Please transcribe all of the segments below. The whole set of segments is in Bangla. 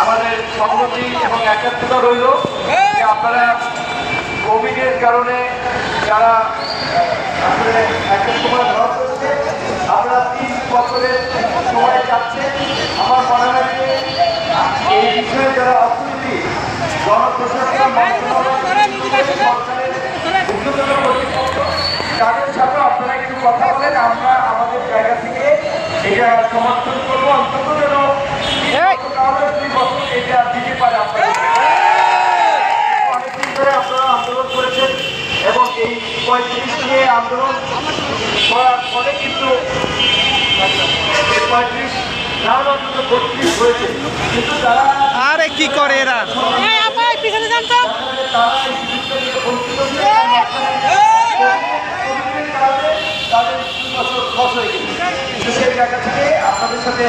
আমাদের সংহতি এবং একাত্মতা রইল। যে আপনারা কোভিডের কারণে যারা আসলে একটা সময় ধরা পড়ছে আমরা তিন বছরের সময় যাচ্ছে আমার মনে হয় যে এই বিষয়ে যারা অর্থনীতি কর্তৃপক্ষ তাদের সাথে আপনারা একটু কথা বলেন আমরা আমাদের জায়গা থেকে এটা সমর্থন করব। অন্তত যেন তাহলে দুই বছর এটা দিতে পারে আপনারা অনেকদিন ধরে আপনারা আন্দোলন করেছেন এবং এই পঁয়ত্রিশ নিয়ে আন্দোলন করার ফলে কিন্তু পঁয়ত্রিশ আরে কি করে এরা পিছনে যান তো হয়ে সেই জায়গা থেকে আপনাদের সাথে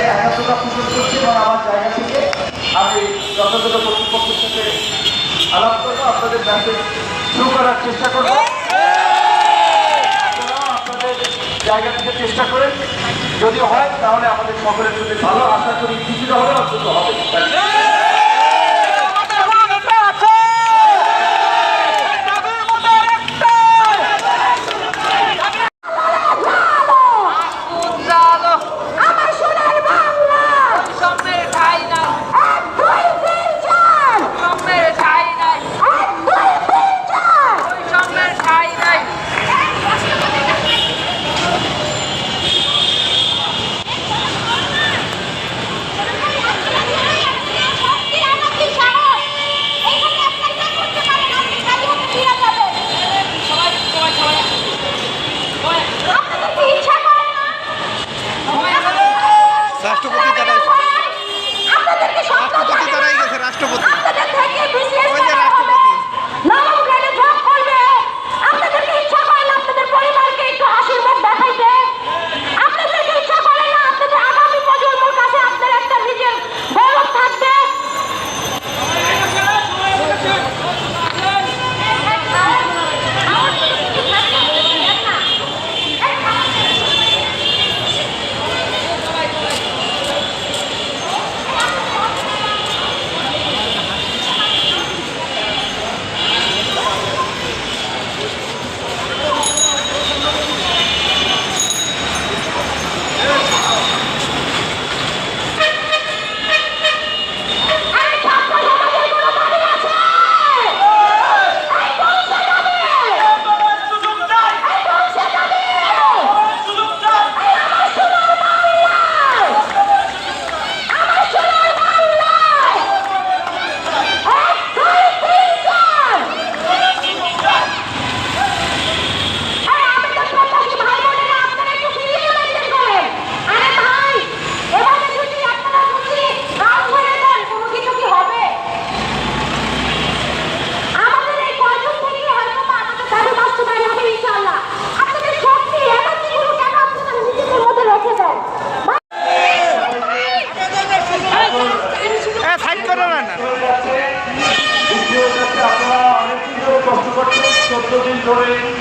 করছি এবং আমার জায়গা থেকে আমি যথাযথ কর্তৃপক্ষের সাথে আলাপ করব আপনাদের মেসেজ শুরু করার চেষ্টা করব আপনারাও আপনাদের জায়গা থেকে চেষ্টা করেন। যদি হয়, তাহলে আমাদের সকলের জন্য ভালো আশা করি কিছুটা হলে অন্তত হবে Going.